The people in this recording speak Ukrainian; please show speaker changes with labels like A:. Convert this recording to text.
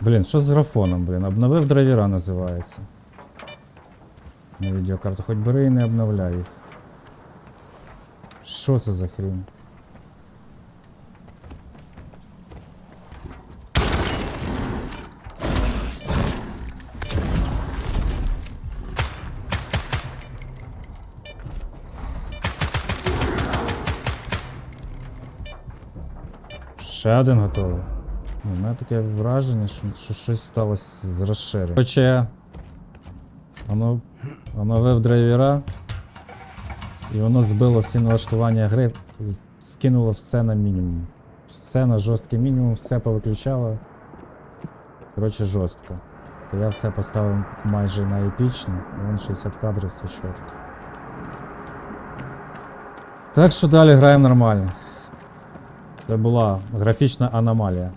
A: Блін, що з графоном, блін? Обновив драйвера називається. На відеокарту. Хоч бери і не обновляй їх. Що це за хрінь? Ще один готовий. У мене таке враження, що, що щось сталося з розширенням. Хоча воно оновив драйвера, і воно збило всі налаштування гри, скинуло все на мінімум. Все на жорсткий мінімум, все повиключало. Коротше, жорстко. То я все поставив майже на епічне, і вон 60 кадрів, все чітко. Так що далі граємо нормально. Це була графічна аномалія.